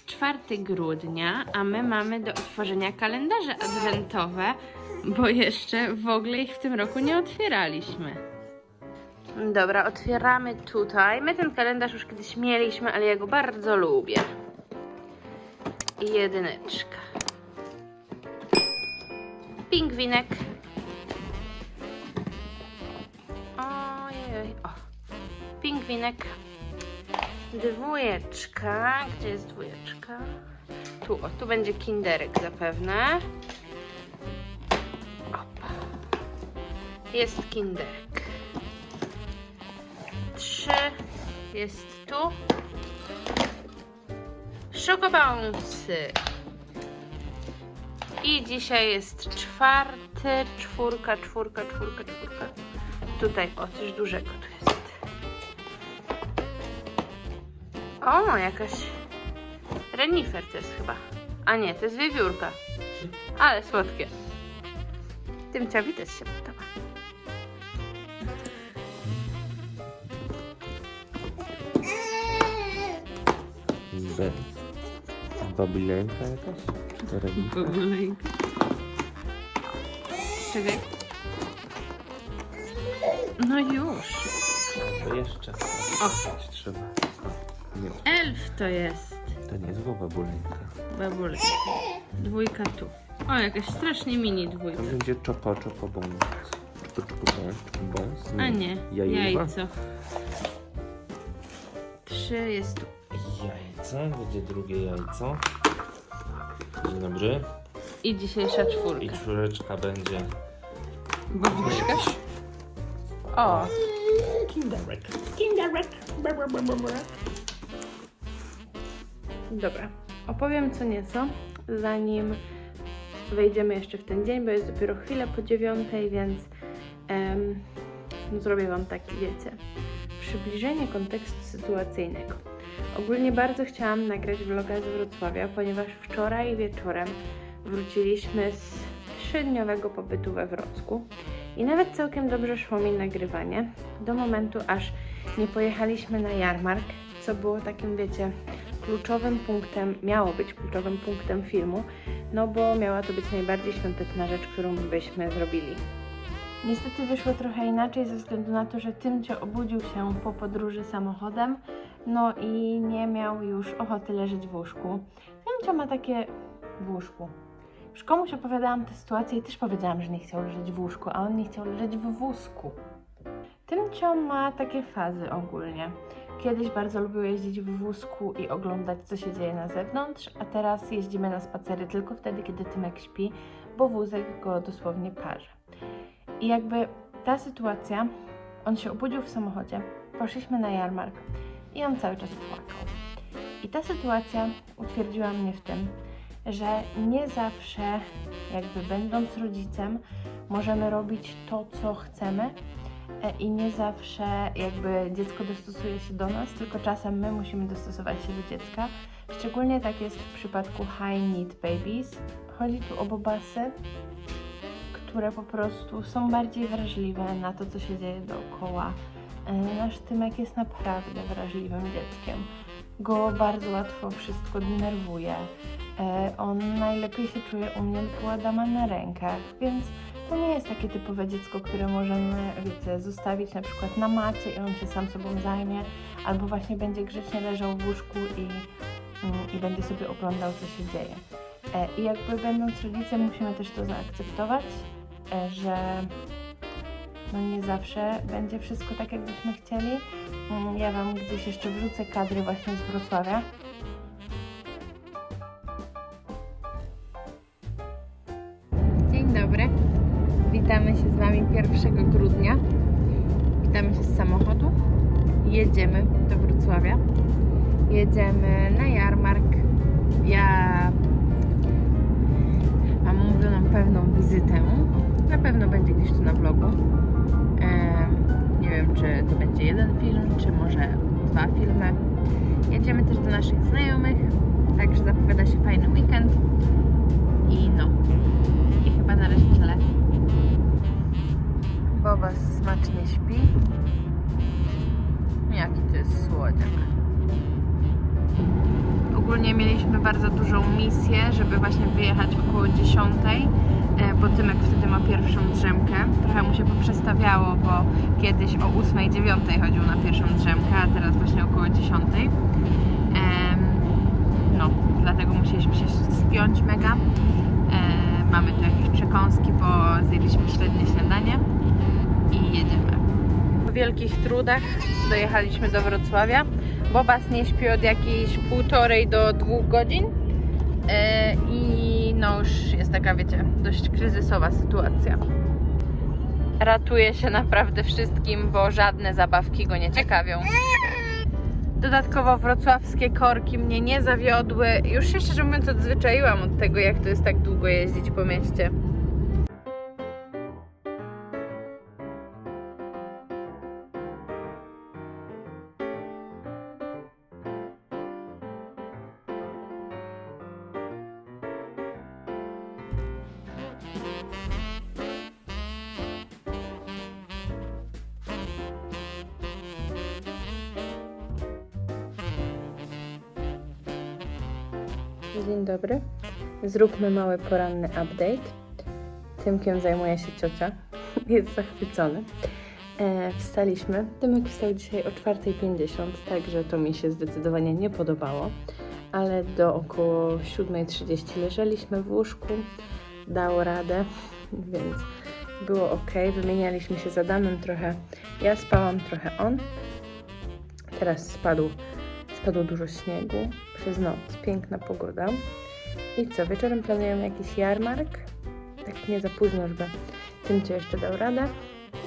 Jest 4 grudnia, a my mamy do otworzenia kalendarze adwentowe, bo jeszcze w ogóle ich w tym roku nie otwieraliśmy. Dobra, otwieramy tutaj. My ten kalendarz już kiedyś mieliśmy, ale ja go bardzo lubię. Jedyneczka. Pingwinek. Ojej, o. Pingwinek. Dwójeczka. Gdzie jest dwójeczka? Tu, o, tu będzie kinderek zapewne. Opa. Jest kinderek. Trzy. Jest tu. Szokobąsy. I dzisiaj jest czwarty, czwórka, czwórka, czwórka, czwórka. Tutaj, o, coś dużego O, jakaś renifer to jest chyba. A nie, to jest wiewiórka. Ale słodkie. Tymciowi też się podoba. Be... Babilenka jakaś? Czterowica? Czekaj. No już. To jeszcze. O. Trzeba. Nie, Elf to jest. to nie jest babulenka. Babulek. Dwójka tu. O, jakaś strasznie mini To dwójka. będzie czopo, czopo bąs. Czopo, czopo bąs, czopo bąs. A nie, Jajówka? jajco. Trzy jest tu. Jajce, będzie drugie jajco. Dzień dobry. I dzisiejsza I czwórka. czwóreczka będzie. Babuszka. O, Kinderek. Kinderek. Dobra. Opowiem co nieco, zanim wejdziemy jeszcze w ten dzień, bo jest dopiero chwilę po dziewiątej, więc em, no zrobię Wam taki, wiecie, przybliżenie kontekstu sytuacyjnego. Ogólnie bardzo chciałam nagrać vloga z Wrocławia, ponieważ wczoraj wieczorem wróciliśmy z trzydniowego pobytu we Wrocku i nawet całkiem dobrze szło mi nagrywanie, do momentu aż nie pojechaliśmy na jarmark, co było takim, wiecie, kluczowym punktem, miało być kluczowym punktem filmu, no bo miała to być najbardziej świąteczna rzecz, którą byśmy zrobili. Niestety wyszło trochę inaczej ze względu na to, że Tymcio obudził się po podróży samochodem, no i nie miał już ochoty leżeć w łóżku. Tymcio ma takie w łóżku. Już komuś opowiadałam tę sytuację i też powiedziałam, że nie chciał leżeć w łóżku, a on nie chciał leżeć w wózku. Tymcio ma takie fazy ogólnie. Kiedyś bardzo lubił jeździć w wózku i oglądać, co się dzieje na zewnątrz, a teraz jeździmy na spacery tylko wtedy, kiedy Tymek śpi, bo wózek go dosłownie parzy. I jakby ta sytuacja, on się obudził w samochodzie, poszliśmy na jarmark i on cały czas płakał. I ta sytuacja utwierdziła mnie w tym, że nie zawsze, jakby będąc rodzicem, możemy robić to, co chcemy, i nie zawsze jakby dziecko dostosuje się do nas, tylko czasem my musimy dostosować się do dziecka. Szczególnie tak jest w przypadku high need babies. Chodzi tu o bobasy, które po prostu są bardziej wrażliwe na to, co się dzieje dookoła. E, Nasz Tymek jest naprawdę wrażliwym dzieckiem. Go bardzo łatwo wszystko denerwuje. E, On najlepiej się czuje u mnie, Adama na rękach, więc to nie jest takie typowe dziecko, które możemy, wiecie, zostawić na przykład na macie i on się sam sobą zajmie, albo właśnie będzie grzecznie leżał w łóżku i, mm, i będzie sobie oglądał, co się dzieje. E, I jakby będąc rodzicem musimy też to zaakceptować, e, że no nie zawsze będzie wszystko tak, jakbyśmy chcieli. Mm, Ja Wam gdzieś jeszcze wrzucę kadry właśnie z Wrocławia. Jedziemy do Wrocławia. Jedziemy na jarmark. Ja mam umówioną pewną wizytę. Na pewno będzie gdzieś tu na vlogu. Nie wiem, czy to będzie jeden film, czy może dwa filmy. Jedziemy też do naszych znajomych, także zapowiada się fajny weekend. I no, i chyba na razie tyle. Boba smacznie śpi. Jest słodziak. Ogólnie mieliśmy bardzo dużą misję, żeby właśnie wyjechać około 10, e, bo Tymek wtedy ma pierwszą drzemkę. Trochę mu się poprzestawiało, bo kiedyś o 8, 9 chodził na pierwszą drzemkę, a teraz właśnie około 10. Em, no, dlatego musieliśmy się spiąć mega. E, mamy tu jakieś przekąski, bo zjedliśmy średnie śniadanie i jedziemy. Po wielkich trudach dojechaliśmy do Wrocławia. Bobas nie śpi od jakiejś półtorej do dwóch godzin. E, I no już jest taka, wiecie, dość kryzysowa sytuacja. Ratuje się naprawdę wszystkim, bo żadne zabawki go nie ciekawią. Dodatkowo wrocławskie korki mnie nie zawiodły. Już się szczerze mówiąc odzwyczaiłam od tego, jak to jest tak długo jeździć po mieście. Dzień dobry. Zróbmy mały poranny update. Tymkiem zajmuje się ciocia. Jest zachwycony. E, wstaliśmy. Tymek wstał dzisiaj o 4.50, także to mi się zdecydowanie nie podobało. Ale do około 7.30 leżeliśmy w łóżku. Dało radę, więc było ok. Wymienialiśmy się z Adamem trochę. Ja spałam, trochę on. Teraz spadł Spadło dużo śniegu przez noc, piękna pogoda. I co, wieczorem planujemy jakiś jarmark? Tak nie za późno, żeby tym co jeszcze dał radę.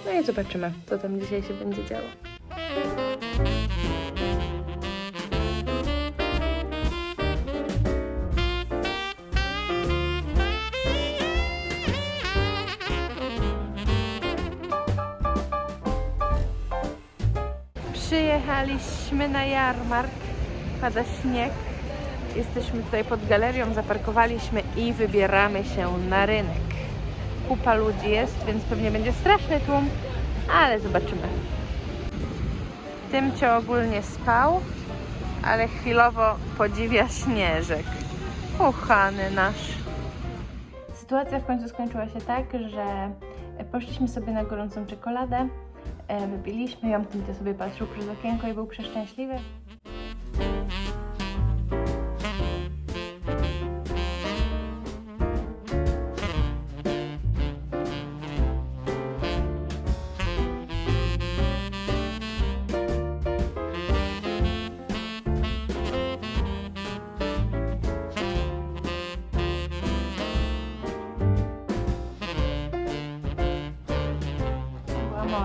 No i zobaczymy, co tam dzisiaj się będzie działo. Przyjechaliśmy na jarmark. Pada śnieg. Jesteśmy tutaj pod galerią, zaparkowaliśmy i wybieramy się na rynek. Kupa ludzi jest, więc pewnie będzie straszny tłum, ale zobaczymy. Tymcio ogólnie spał, ale chwilowo podziwia śnieżek. Kochany nasz. Sytuacja w końcu skończyła się tak, że poszliśmy sobie na gorącą czekoladę, e, wypiliśmy ją, Tymcio sobie patrzył przez okienko i był przeszczęśliwy.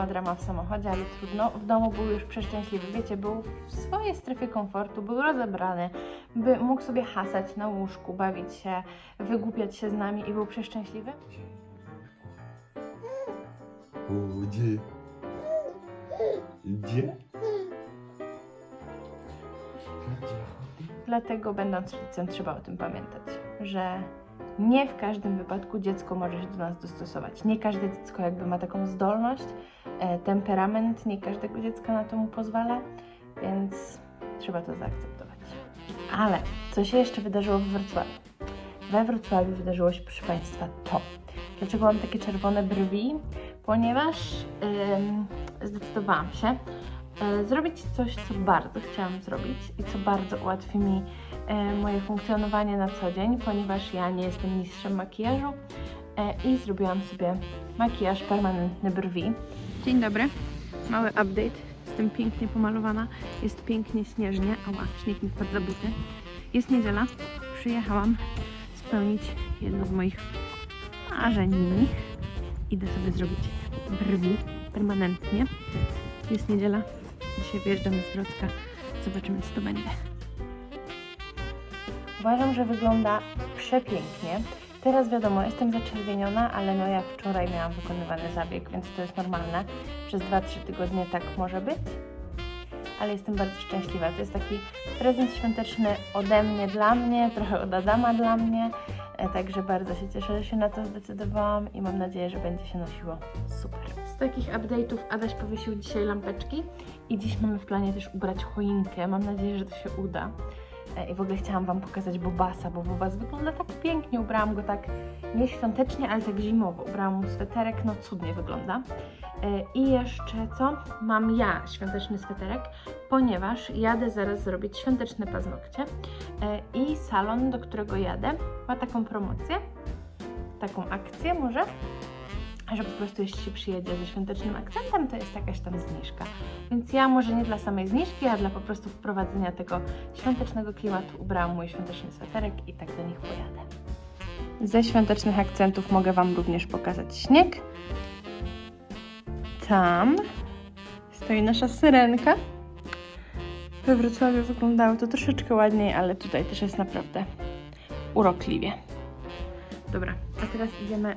Drama w samochodzie, ale trudno. W domu był już przeszczęśliwy. Wiecie, był w swojej strefie komfortu, był rozebrany, by mógł sobie hasać na łóżku, bawić się, wygłupiać się z nami i był przeszczęśliwy. Gdzie? Gdzie? Dlatego, będąc rodzicem, trzeba o tym pamiętać, że nie w każdym wypadku dziecko może się do nas dostosować. Nie każde dziecko jakby ma taką zdolność, e, temperament, nie każdego dziecka na to mu pozwala, więc trzeba to zaakceptować. Ale co się jeszcze wydarzyło w Wrocławiu? We Wrocławiu wydarzyło się, proszę Państwa, to. Dlaczego mam takie czerwone brwi? Ponieważ ym, zdecydowałam się e, zrobić coś, co bardzo chciałam zrobić i co bardzo ułatwi mi moje funkcjonowanie na co dzień, ponieważ ja nie jestem mistrzem makijażu e, i zrobiłam sobie makijaż permanentny brwi. Dzień dobry, mały update. Jestem pięknie pomalowana, jest pięknie śnieżnie. Ała, śnieg mi wpadł za buty. Jest niedziela, przyjechałam spełnić jedno z moich marzeń. Idę sobie zrobić brwi permanentnie. Jest niedziela, dzisiaj wyjeżdżamy z Wrocka. Zobaczymy, co to będzie. Uważam, że wygląda przepięknie. Teraz wiadomo, jestem zaczerwieniona, ale no ja wczoraj miałam wykonywany zabieg, więc to jest normalne. Przez 2-3 tygodnie tak może być. Ale jestem bardzo szczęśliwa. To jest taki prezent świąteczny ode mnie dla mnie, trochę od Adama dla mnie. E, Także bardzo się cieszę, że się na to zdecydowałam i mam nadzieję, że będzie się nosiło super. Z takich update'ów Adaś powiesił dzisiaj lampeczki i dziś mamy w planie też ubrać choinkę. Mam nadzieję, że to się uda. E, I w ogóle chciałam Wam pokazać Bobasa, bo Bobas wygląda tak pięknie. Ubrałam go tak nie świątecznie, ale tak zimowo. Ubrałam mu sweterek, no cudnie wygląda. E, I jeszcze co? Mam ja świąteczny sweterek, ponieważ jadę zaraz zrobić świąteczne paznokcie. E, I salon, do którego jadę, ma taką promocję, taką akcję może, że po prostu jeśli się przyjedzie ze świątecznym akcentem, to jest jakaś tam zniżka. Więc ja może nie dla samej zniżki, a dla po prostu wprowadzenia tego świątecznego klimatu ubrałam mój świąteczny sweterek i tak do nich pojadę. Ze świątecznych akcentów mogę Wam również pokazać śnieg. Tam stoi nasza syrenka. We Wrocławiu wyglądało to troszeczkę ładniej, ale tutaj też jest naprawdę urokliwie. Dobra, a teraz idziemy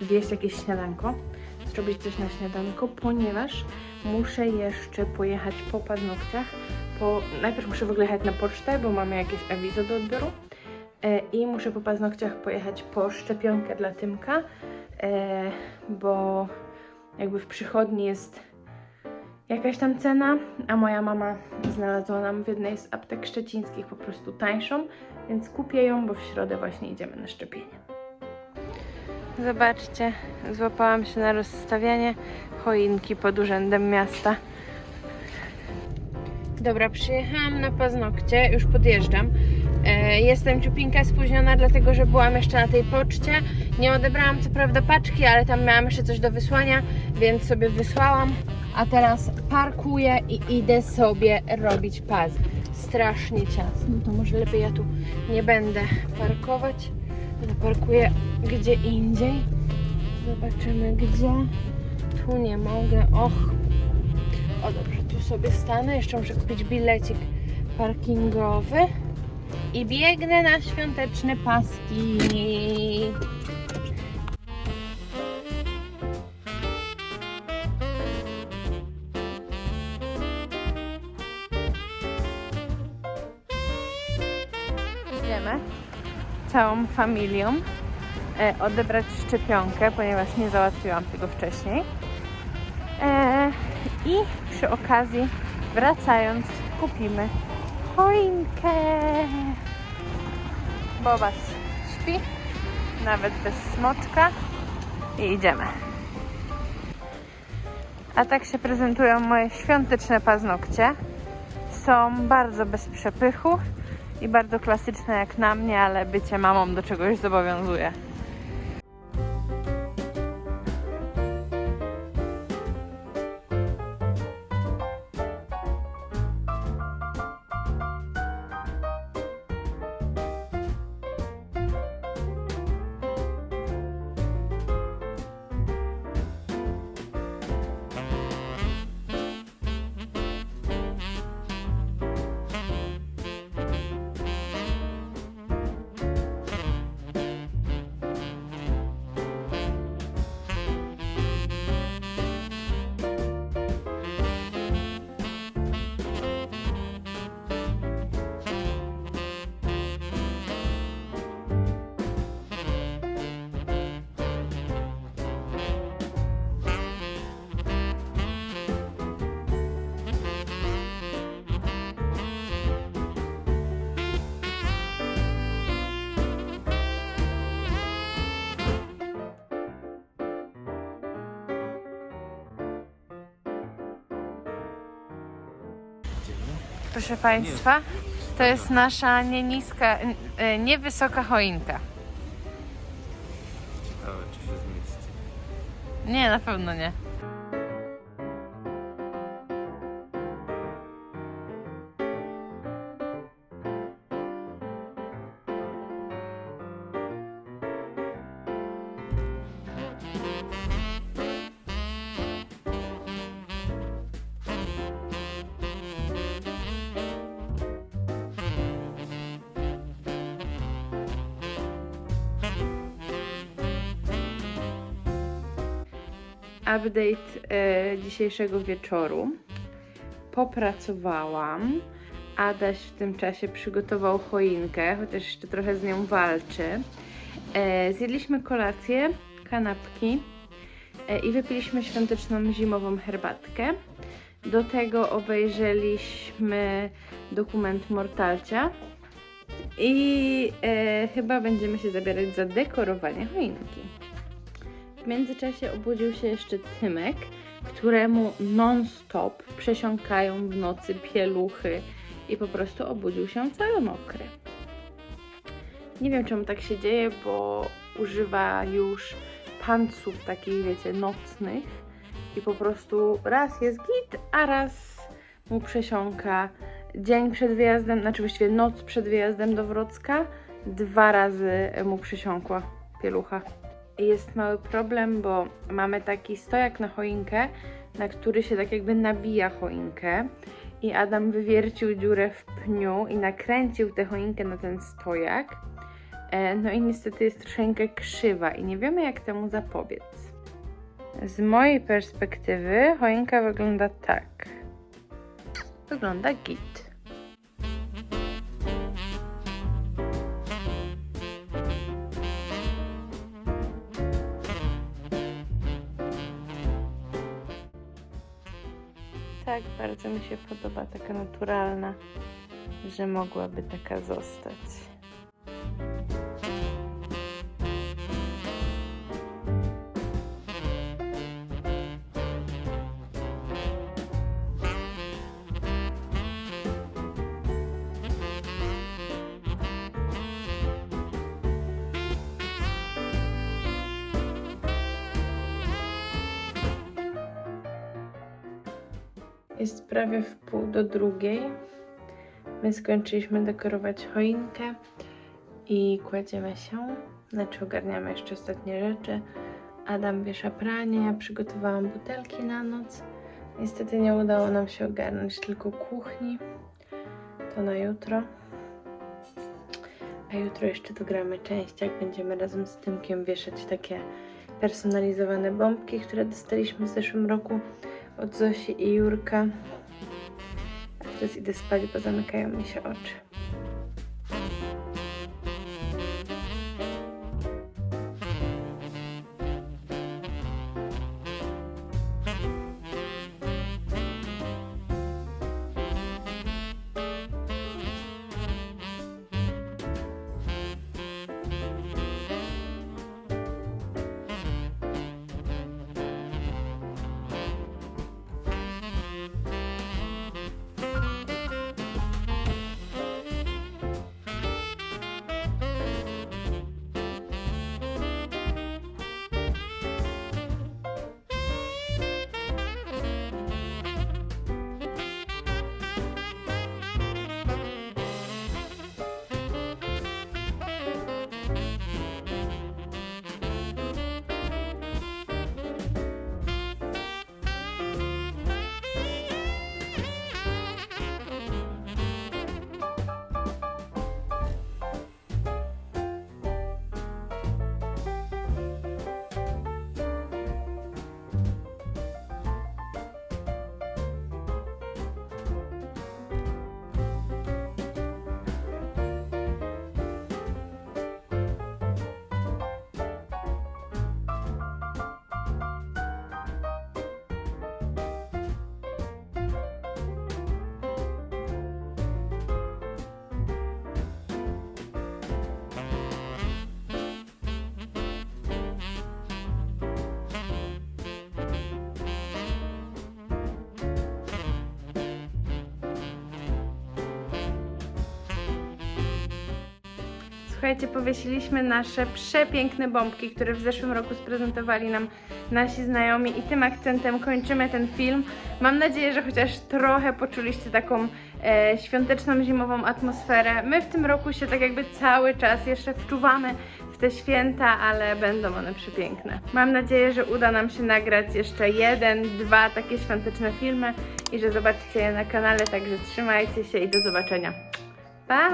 zjeść jakieś śniadanko, zrobić coś na śniadanko, ponieważ muszę jeszcze pojechać po paznokciach. Po... Najpierw muszę w ogóle jechać na pocztę, bo mamy jakieś awizo do odbioru. E, I muszę po paznokciach pojechać po szczepionkę dla Tymka, e, bo jakby w przychodni jest jakaś tam cena, a moja mama znalazła nam w jednej z aptek szczecińskich po prostu tańszą, więc kupię ją, bo w środę właśnie idziemy na szczepienie. Zobaczcie, złapałam się na rozstawianie choinki pod urzędem miasta. Dobra, przyjechałam na paznokcie, już podjeżdżam. E, jestem ciupinka spóźniona, dlatego że byłam jeszcze na tej poczcie. Nie odebrałam co prawda paczki, ale tam miałam jeszcze coś do wysłania, więc sobie wysłałam. A teraz parkuję i idę sobie robić paz. Strasznie ciasno, to może lepiej ja tu nie będę parkować. Zaparkuję gdzie indziej. Zobaczymy gdzie. Tu nie mogę. Och. O dobrze, tu sobie stanę. Jeszcze muszę kupić bilecik parkingowy. I biegnę na świąteczne paski. Idziemy całą familią e, odebrać szczepionkę, ponieważ nie załatwiłam tego wcześniej. E, I przy okazji, wracając, kupimy choinkę. Bobas śpi, nawet bez smoczka i idziemy. A tak się prezentują moje świąteczne paznokcie. Są bardzo bez przepychu i bardzo klasyczne jak na mnie, ale bycie mamą do czegoś zobowiązuje. Proszę Państwa, to jest nasza nie niska, e, niewysoka choinka. Ciekawe, czy się zmieści. Nie, na pewno nie. Update e, dzisiejszego wieczoru. Popracowałam. Adaś w tym czasie przygotował choinkę, chociaż jeszcze trochę z nią walczy. E, zjedliśmy kolację, kanapki e, i wypiliśmy świąteczną zimową herbatkę. Do tego obejrzeliśmy dokument Mortalcia. I e, chyba będziemy się zabierać za dekorowanie choinki. W międzyczasie obudził się jeszcze Tymek, któremu non-stop przesiąkają w nocy pieluchy i po prostu obudził się cały mokry. Nie wiem czemu tak się dzieje, bo używa już pantów takich, wiecie, nocnych i po prostu raz jest git, a raz mu przesiąka dzień przed wyjazdem, znaczy właściwie noc przed wyjazdem do Wrocka, dwa razy mu przysiąkła pielucha. Jest mały problem, bo mamy taki stojak na choinkę, na który się tak jakby nabija choinkę. I Adam wywiercił dziurę w pniu i nakręcił tę choinkę na ten stojak. E, No i niestety jest troszeczkę krzywa i nie wiemy jak temu zapobiec. Z mojej perspektywy choinka wygląda tak. Wygląda git. Bardzo mi się podoba taka naturalna, że mogłaby taka zostać. Jest prawie w pół do drugiej. My skończyliśmy dekorować choinkę i kładziemy się. Znaczy ogarniamy jeszcze ostatnie rzeczy. Adam wiesza pranie, ja przygotowałam butelki na noc. Niestety nie udało nam się ogarnąć tylko kuchni. To na jutro. A jutro jeszcze dogramy część, jak będziemy razem z Tymkiem wieszać takie personalizowane bombki, które dostaliśmy w zeszłym roku od Zosi i Jurka. A teraz idę spać, bo zamykają mi się oczy. Słuchajcie, powiesiliśmy nasze przepiękne bombki, które w zeszłym roku sprezentowali nam nasi znajomi i tym akcentem kończymy ten film. Mam nadzieję, że chociaż trochę poczuliście taką e, świąteczną, zimową atmosferę. My w tym roku się tak jakby cały czas jeszcze wczuwamy w te święta, ale będą one przepiękne. Mam nadzieję, że uda nam się nagrać jeszcze jeden, dwa takie świąteczne filmy i że zobaczycie je na kanale, także trzymajcie się i do zobaczenia. Pa!